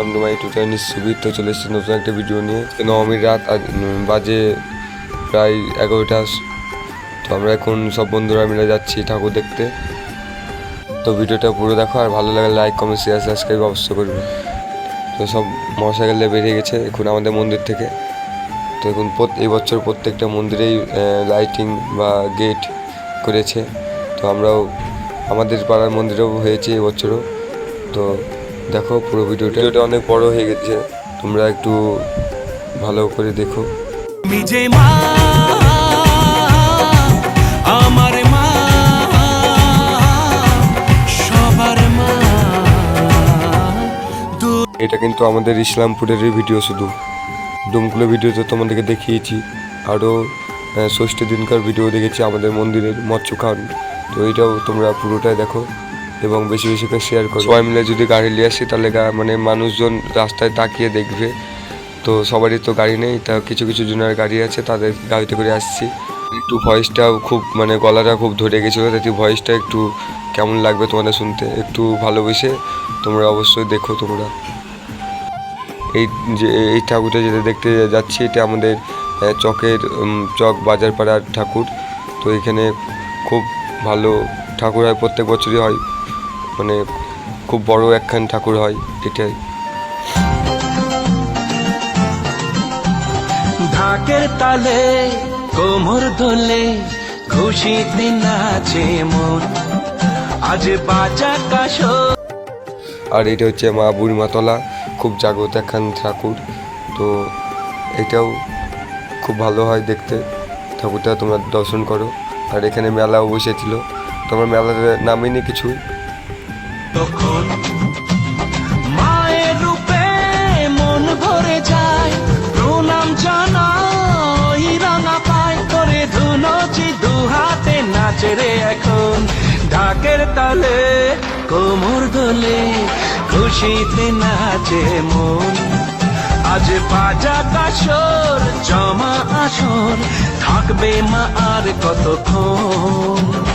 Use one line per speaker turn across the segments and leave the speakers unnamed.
Welcome to মাই টুটার সুবির। তো চলে এসেছি নতুন একটা ভিডিও নিয়ে। নবমীর রাত বাজে প্রায় এগারোটা। তো আমরা এখন সব বন্ধুরা মিলে যাচ্ছি ঠাকুর দেখতে। তো ভিডিওটা পুরো দেখো, আর ভালো লাগলে লাইক কমেন্ট শেয়ার সাবস্ক্রাইব অবশ্যই করবে। তো সব মোটরসাইকেলে বেরিয়ে গেছে এখন আমাদের মন্দির থেকে। তো এখন এই বছর প্রত্যেকটা মন্দিরেই লাইটিং বা গেট করেছে। তো আমরাও আমাদের পাড়ার মন্দিরেও হয়েছে এবছরও তো দেখো পুরো ভিডিওটা ভিডিওটা অনেক বড় হয়ে গেছে। তোমরা একটু ভালো করে দেখো।
তুমি মা আমার মা সবার মা।
এটা কিন্তু আমাদের ইসলামপুরেরই ভিডিও শুধু। ডোমকুলো ভিডিওতে তোমাদেরকে দেখিয়েছি। আরও ষষ্ঠী দিনকার ভিডিও দেখেছি আমাদের মন্দিরের মৎস্য খান। তো এইটাও তোমরা পুরোটাই দেখো। এবং বেশি বেশি করে শেয়ার করো। সবাই মিলে যদি গাড়ি নিয়ে আসি, তাহলে মানে মানুষজন রাস্তায় তাকিয়ে দেখবে। তো সবারই তো গাড়ি নেই, তা কিছু কিছু জনের গাড়ি আছে, তাদের গাড়িতে করে আসছি। একটু ভয়েসটাও খুব মানে গলাটা খুব ধরে গেছিল, তাই ভয়েসটা একটু কেমন লাগবে তোমাদের শুনতে? একটু ভালোবেসে তোমরা অবশ্যই দেখো তোমরা। এই যে, এই ঠাকুরটা যেটা দেখতে যাচ্ছি, এটা আমাদের চকের চক বাজার পাড়ার ঠাকুর। তো এখানে খুব ভালো ঠাকুর হয়, প্রত্যেক বছরই হয়। মানে খুব বড় একখান ঠাকুর হয় এটাই।
ঢাকের তালে কোমর দোলে খুশিতে নাচে মন। আজ বাজা কাশো।
আর এটা হচ্ছে মা বুড়িমাতলা খুব জাগ্রত একখান ঠাকুর। তো এটাও খুব ভালো হয় দেখতে। ঠাকুরটা তোমরা দর্শন করো। আর এখানে মেলাও বসেছিল। তো আমার মেলাতে নামিনি কিছুই
তখন মায়ের রূপে মন ভরে যায়, প্রণাম জানাই রাঙা পায় করে ধুনচি দু হাতে নাচে রে এখন। ঢাকের তালে কোমর দোলে খুশিতে নাচে মন। আজ বাজা কাশর, জমা আসর, থাকবে মা আর কতক্ষণ?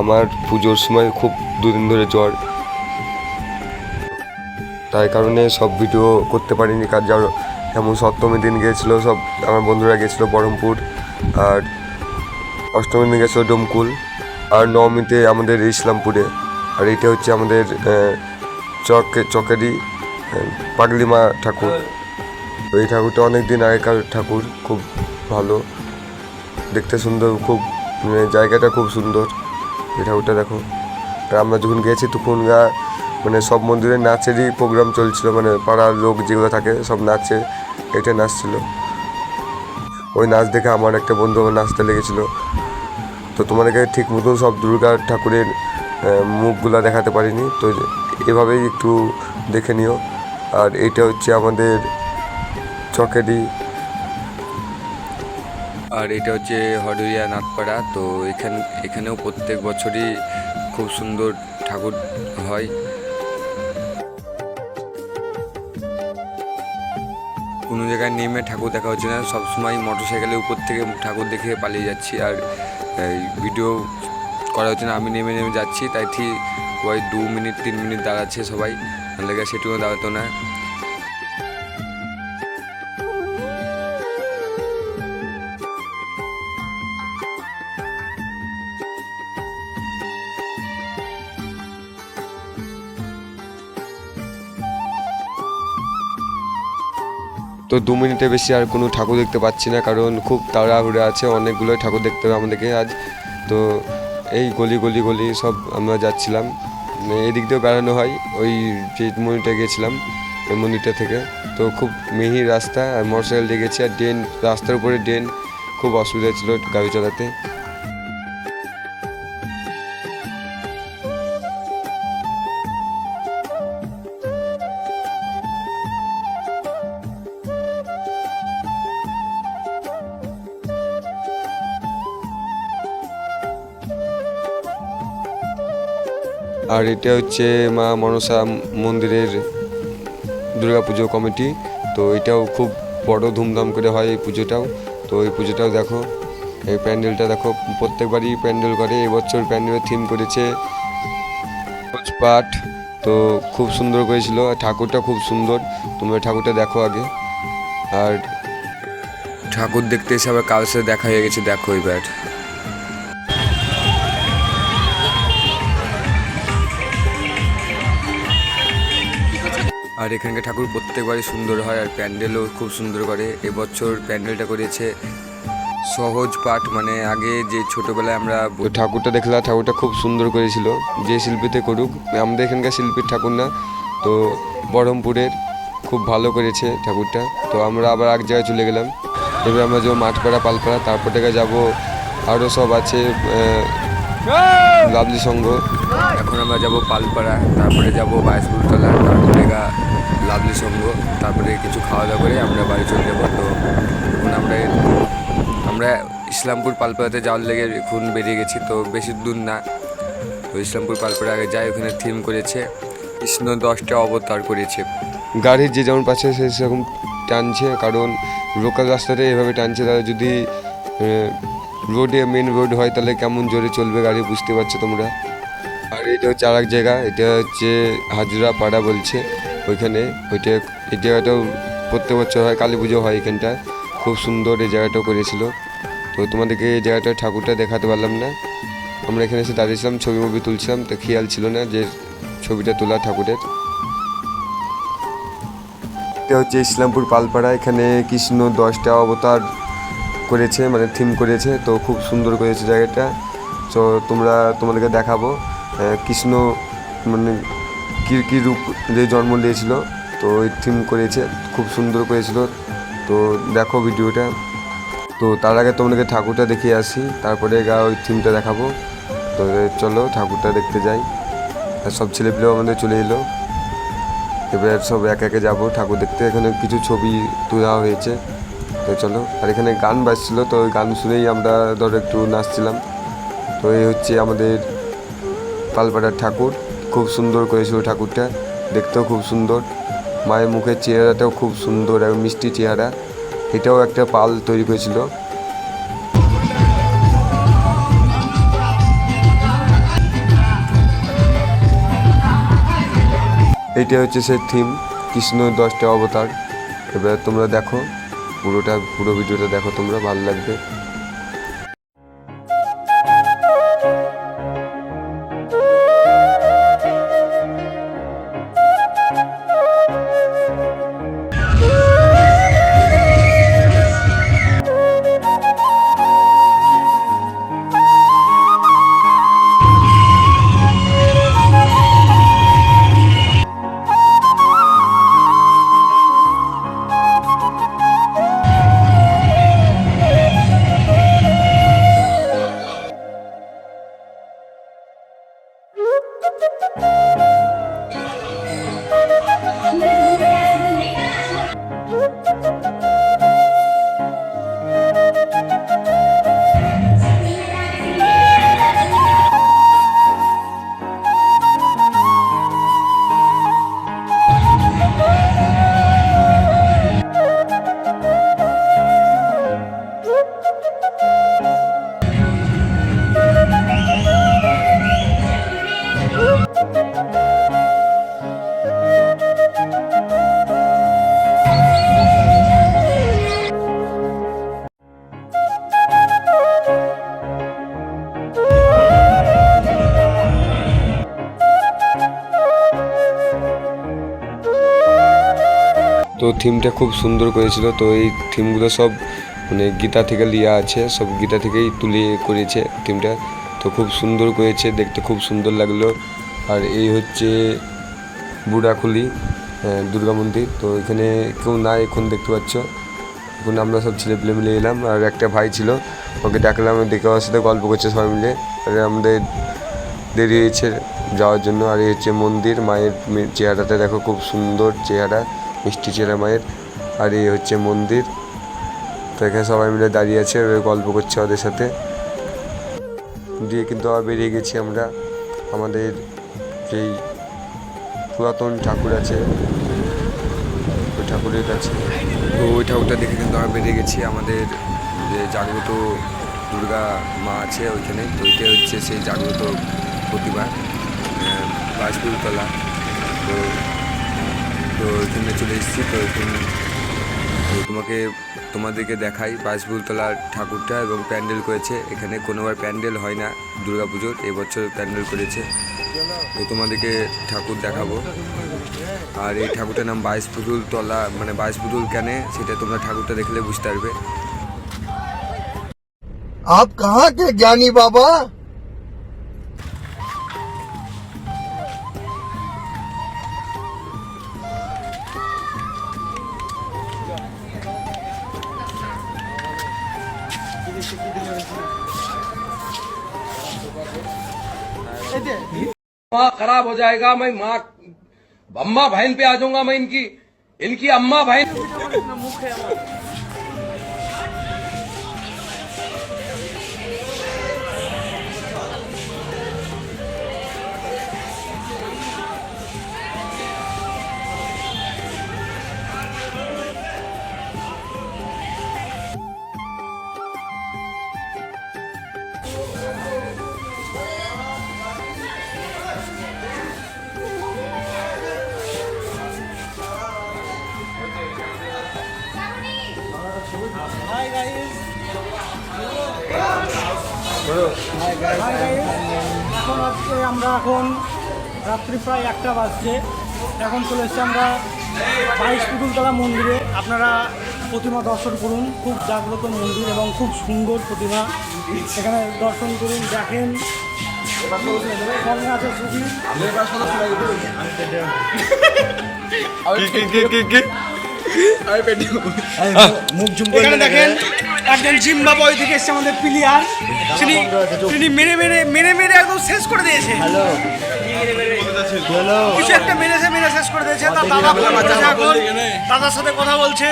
আমার
পুজোর সময় খুব দুদিন ধরে জ্বর। তাই কারণে সব ভিডিও করতে পারিনি কাজ যার যেমন সপ্তমীর দিন গিয়েছিল সব আমার বন্ধুরা গেছিল বহরমপুর, আর অষ্টমীর দিন গেছিল ডোমকুল, আর নবমীতে আমাদের ইসলামপুরে, আর এটা হচ্ছে আমাদের চকে চকেরই পাগলিমা ঠাকুর। এই ঠাকুরটা অনেক দিন আগেকার ঠাকুর, খুব ভালো। দেখতে সুন্দর, খুব মানে জায়গাটা খুব সুন্দর। এই ঠাকুরটা দেখো। আর আমরা যখন গেছি তখন গা মানে সব মন্দিরে নাচেরই প্রোগ্রাম চলছিল মানে পাড়ার লোক যেগুলো থাকে সব নাচে এটা নাচছিল। ওই নাচ দেখে আমার একটা বন্ধু নাচতে লেগেছিল। তো তোমাদেরকে ঠিক মতন সব দুর্গা ঠাকুরের মুখগুলো দেখাতে পারিনি। তো এভাবেই একটু দেখে নিও। আর এটা হচ্ছে আমাদের চকেরই আর এটা হচ্ছে হডুরিয়া নাথপাড়া তো এখান, এখানেও প্রত্যেক বছরই খুব সুন্দর ঠাকুর হয়। কোনো জায়গায় নেমে ঠাকুর দেখা হচ্ছে না, সবসময় মোটর সাইকেলের উপর থেকে ঠাকুর দেখে পালিয়ে যাচ্ছি আর ভিডিও করা হচ্ছে না, আমি নেমে নেমে যাচ্ছি, তাই ঠিক ওই দু মিনিট, তিন মিনিট দাঁড়াচ্ছে সবাই লেগে সেটুকু দাঁড়াতো না। তো দু মিনিটে বেশি আর কোনো ঠাকুর দেখতে পাচ্ছি না, কারণ খুব তাড়াহুড়ে আছে অনেকগুলো ঠাকুর দেখতে হবে আমাদেরকে আজ। তো এই গলি গলি গলি সব আমরা যাচ্ছিলাম। এদিক দিয়েও বেড়ানো হয়, ওই যে মন্দিরটা গেছিলাম ওই মন্দিরটা থেকে। তো খুব মেহি রাস্তা, আর মোটরসাইকেল দিয়ে গেছি, আর ড্রেন, রাস্তার উপরে ড্রেন, খুব অসুবিধা ছিল গাড়ি চালাতে। আর এটা হচ্ছে মা মনসা মন্দিরের দুর্গাপুজো কমিটি। তো এটাও খুব বড় ধুমধাম করে হয় এই পুজোটাও। তো এই পুজোটাও দেখো, এই প্যান্ডেলটা দেখো, প্রত্যেকবারই প্যান্ডেল করে এবছর প্যান্ডেলের থিম করেছে পাঠ তো খুব সুন্দর করেছিল ঠাকুরটা খুব সুন্দর, তোমরা ঠাকুরটা দেখো আগে। আর ঠাকুর দেখতে এসে আবার কারোর সাথে দেখা হয়ে গেছে, দেখো এবার। আর এখানকার ঠাকুর প্রত্যেকবারই সুন্দর হয় আর প্যান্ডেলও খুব সুন্দর করে। এবছর প্যান্ডেলটা করেছে সহজ পাঠ মানে আগে যে ছোটবেলায় আমরা ঠাকুরটা দেখলাম ঠাকুরটা খুব সুন্দর করেছিল যে শিল্পীতে করুক আমাদের এখানকার শিল্পীর ঠাকুর না তো বহরমপুরের খুব ভালো করেছে ঠাকুরটা। তো আমরা আবার এক জায়গায় চলে গেলাম এবার আমরা যাব মাঠপাড়া পালপাড়া তারপর থেকে যাব আরও সব আছে লাভলি সংঘ। এখন আমরা যাব পালপাড়া তারপরে যাব বাইশপুরতলা তারপরে গা লাভলি সঙ্গ, তারপরে কিছু খাওয়া দাওয়া করে আমরা বাড়ি চলে যাব। তো এখন আমরা আমরা ইসলামপুর পালপাড়াতে যাওয়ার লেগে এখন বেরিয়ে গেছি, তো বেশি দূর না। তো ইসলামপুর পালপাড়া আগে যাই, ওখানে থিম করেছে কৃষ্ণ দশটা অবতার করেছে। গাড়ির যে যেমন পাচ্ছে, সে সেরকম টানছে, কারণ লোকাল রাস্তাতে এভাবে টানছে তারা যদি রোডে মেন রোড হয়, তাহলে কেমন জোরে চলবে গাড়ি বুঝতে পারছ তোমরা? আর এটা হচ্ছে আর এক জায়গা, এটা হচ্ছে হাজরা পাড়া বলছে। ওইখানে, ওইটা, এই জায়গাটাও প্রত্যেক বছর হয়, কালী পুজো হয় এখানটা। খুব সুন্দর এই জায়গাটাও করেছিল। তো তোমাদেরকে এই জায়গাটা ঠাকুরটা দেখাতে পারলাম না। আমরা এখানে এসে দাঁড়িয়েছিলাম, ছবি মুভি তুলছিলাম, তো খেয়াল ছিল না যে ছবিটা তোলা ঠাকুরের। এটা হচ্ছে ইসলামপুর পালপাড়া, এখানে কৃষ্ণ দশটা অবতার করেছে মানে থিম করেছে, তো খুব সুন্দর করেছে জায়গাটা। তো তোমরা তোমাদেরকে দেখাবো কৃষ্ণ মানে কী রূপ যে জন্ম নিয়েছিল তো ওই থিম করেছে, খুব সুন্দর করেছিল। তো দেখো ভিডিওটা। তো তার আগে তোমাদেরকে ঠাকুরটা দেখিয়ে আসি, তারপরে গা ওই থিমটা দেখাবো। তো চলো ঠাকুরটা দেখতে যাই। আর সব ছেলেপিলেও আমাদের চলে এলো। এবার সব এক একে যাব। ঠাকুর দেখতে এখানে কিছু ছবি তোলা হয়েছে। তো চলো। আর এখানে গান বাজছিল, তো ওই গান শুনেই আমরা ধরো একটু নাচছিলাম। তো এই হচ্ছে আমাদের পালপাড়ার ঠাকুর। খুব সুন্দর করেছিল ঠাকুরটা, দেখতেও খুব সুন্দর। মায়ের মুখের চেহারাটাও খুব সুন্দর এবং মিষ্টি চেহারা। এটাও একটা পাল তৈরি করেছিল। এইটা হচ্ছে সে থিম কৃষ্ণ দশটা অবতার। এবার তোমরা দেখো, পুরোটা, পুরো ভিডিওটা দেখো তোমরা, ভালো লাগবে। থিমটা খুব সুন্দর করেছিল, তো এই থিমগুলো সব মানে গীতা থেকে লিয়া আছে, সব গীতা থেকেই তুলে করেছে থিমটা, তো খুব সুন্দর করেছে, দেখতে খুব সুন্দর লাগল। আর এই হচ্ছে বুড়াখুলি দুর্গা মন্দির, তো এখানে কেউ নাই এখন দেখতে পাচ্ছ। এখন আমরা সব ছেলে পেলে মিলে এলাম, আর একটা ভাই ছিল, ওকে ডাকলাম, দেখে ওর সাথে গল্প করছে সবাই মিলে। আর আমাদের দেরি হয়েছে যাওয়ার জন্য, আর এই হচ্ছে মন্দির, মায়ের চেহারাটা দেখো খুব সুন্দর চেহারা। মিষ্টি চেহারা মায়ের, আর এই হচ্ছে মন্দির। তো এখানে সবাই মিলে দাঁড়িয়ে আছে গল্প করছে ওদের সাথে। দিয়ে কিন্তু আবার বেরিয়ে গেছি আমরা। আমাদের যেই পুরাতন ঠাকুর আছে। ওই ঠাকুরের কাছে। তো ওই ঠাকুরটা দেখে কিন্তু আমরা বেরিয়ে গেছি। আমাদের যে জাগ্রত দুর্গা মা আছে ওইখানে। তো ওইটা হচ্ছে সেই জাগ্রত প্রতিমা বাজপুরতলা তো তো এখানে চলে এসেছি, তো এখানে তোমাকে, তোমাদেরকে দেখাই। বাসবুলতলা ঠাকুরটা এবং প্যান্ডেল করেছে। এখানে কোনোবার প্যান্ডেল হয় না পুজোর এবছর প্যান্ডেল করেছে। তো তোমাদেরকে ঠাকুর দেখাবো। আর এই ঠাকুরটার নাম বাইশ পুতুল তলা মানে বাইশ পুতুল কেন? সেটা তোমরা ঠাকুরটা দেখলে বুঝতে পারবে।
আপ কাহা কে জ্ঞানী বাবা?
माँ खराब हो जाएगा, मैं माँ अम्मा बहन पे आ जाऊँगा मैं इनकी इनकी अम्मा बहन
গাইস এখন আজকে আমরা এখন রাত্রি প্রায় একটা বাজছে এখন চলে এসেছি আমরা বাইশ পুতুলতলা মন্দিরে। আপনারা প্রতিমা দর্শন করুন। খুব জাগ্রত মন্দির এবং খুব সুন্দর প্রতিমা। এখানে দর্শন করুন দেখেন। মুখ আছে ছবি। এখানে দেখেন। একজন জিম্বাবয় থেকে এসছে আমাদের প্লেয়ার। তিনি তিনি মেরে মেরে মেরে মেরে একদম শেষ করে দিয়েছে। কিছু একটা মেরেছে মেরে শেষ করে দিয়েছে। তার দাদা ফোন এখন দাদার সাথে কথা বলছে।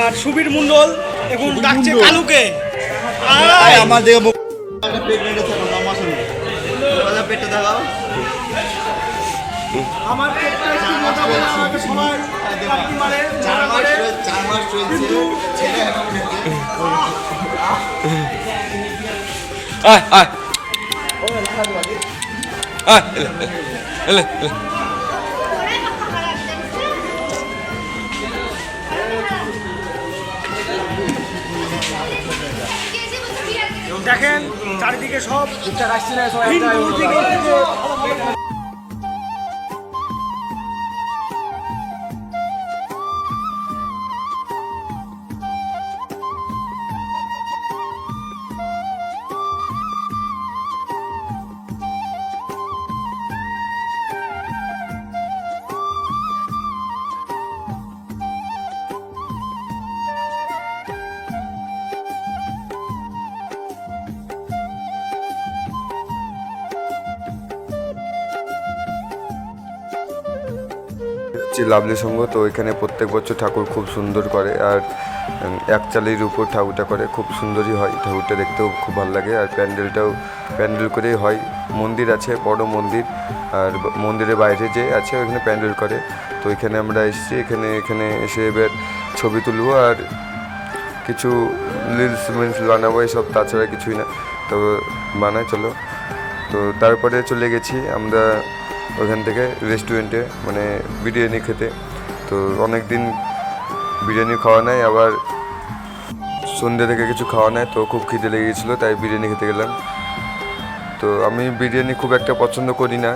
আর সুবীর মন্ডল এখন ডাকছে কালুকে।
পেট মেরেছে পেটটা দেখাও।
আমার পেটটা একটু মোটা বলে আমাকে সবাই মারে
চার মাস চার মাস চলছে। ছেলে এখন
আয় আয়। আয় এলে, এলে, এলে।
দেখেন চারিদিকে সব হিন্দু থেকে থেকে
হচ্ছে লাভলি সংঘ তো এখানে প্রত্যেক বছর ঠাকুর খুব সুন্দর করে আর উম, এক চালির উপর ঠাকুরটা করে খুব সুন্দরই হয়। ঠাকুরটা দেখতেও খুব ভালো লাগে আর প্যান্ডেলটাও প্যান্ডেল করেই হয়। মন্দির আছে বড় মন্দির আর মন্দিরের বাইরে যে আছে ওইখানে প্যান্ডেল করে। তো এখানে আমরা এসেছি এখানে এখানে এসে এবার ছবি তুলবো আর কিছু রিলস মিলস বানাবো এসব তাছাড়া কিছুই না। তো বানাই চলো। তো তারপরে চলে গেছি আমরা ওখান থেকে রেস্টুরেন্টে মানে বিরিয়ানি খেতে। তো অনেক দিন বিরিয়ানি খাওয়া নাই, আবার সন্ধ্যে থেকে কিছু খাওয়া নাই, তো খুব খিদে লেগে গেছিল তাই বিরিয়ানি খেতে গেলাম। তো আমি বিরিয়ানি খুব একটা পছন্দ করি না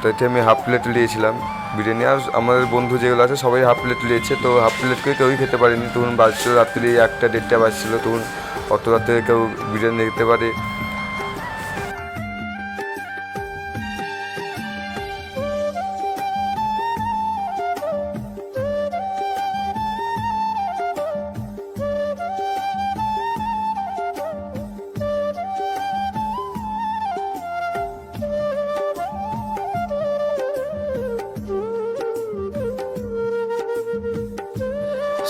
তো এতে আমি হাফ প্লেট নিয়েছিলাম বিরিয়ানি। আর আমাদের বন্ধু যেগুলো আছে, সবাই হাফ প্লেট নিয়েছে, তো হাফ প্লেট করে কেউই খেতে পারেনি। তখন বাজছিল রাত্রি একটা দেড়টা বাজছিল তখন অত রাতে কেউ বিরিয়ানি খেতে পারে।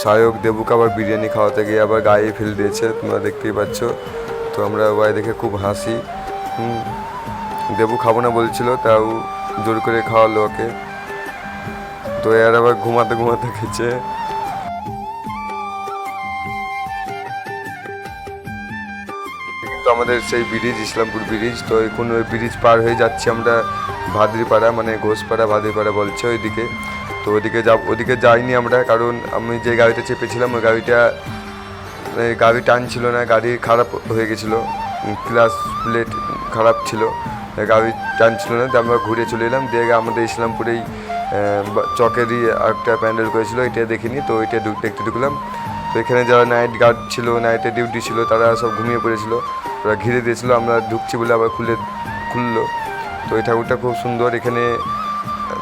সায়ক দেবুকে আবার বিরিয়ানি খাওয়াতে গিয়ে আবার গায়ে ফেলে দিয়েছে, তোমরা দেখতেই পাচ্ছ। তো আমরা ওয়াই দেখে খুব হাসি। দেবু খাব না বলছিল, তাও জোর করে খাওয়ালো ওকে। তো এর আবার ঘুমাতে ঘুমাতে খেয়েছে। তো আমাদের সেই ব্রিজ, ইসলামপুর ব্রিজ, তো এখন ওই ব্রিজ পার হয়ে যাচ্ছি আমরা ভাদ্রিপাড়া মানে ঘোষপাড়া, ভাদ্রিপাড়া বলছে ওইদিকে। তো ওদিকে যাব, ওদিকে যাইনি আমরা, কারণ আমি যে গাড়িটা চেপেছিলাম, ওই গাড়িটা গাড়ি টানছিল না, গাড়ি খারাপ হয়ে গেছিল ক্লাস প্লেট খারাপ ছিল গাড়ি টানছিল না, তো আমরা ঘুরে চলে এলাম, দিয়ে আমাদের ইসলামপুরেই চকেরই একটা প্যান্ডেল করেছিল, এটা দেখিনি, তো ঢুক- দেখতে ঢুকলাম, তো এখানে যারা নাইট গার্ড ছিল নাইটে ডিউটি ছিল, তারা সব ঘুমিয়ে পড়েছিল, ওরা ঘিরে দিয়েছিল, আমরা ঢুকছি বলে আবার খুলে, খুললো, তো এই ঠাকুরটা খুব সুন্দর, এখানে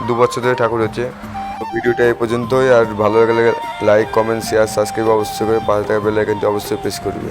দু বছর ধরে ঠাকুর হচ্ছে ভিডিওটা এই পর্যন্তই। আর ভালো লাগলে লাইক কমেন্ট শেয়ার সাবস্ক্রাইব অবশ্যই করে পাশে থাকা বেল আইকনটি অবশ্যই প্রেস করবে।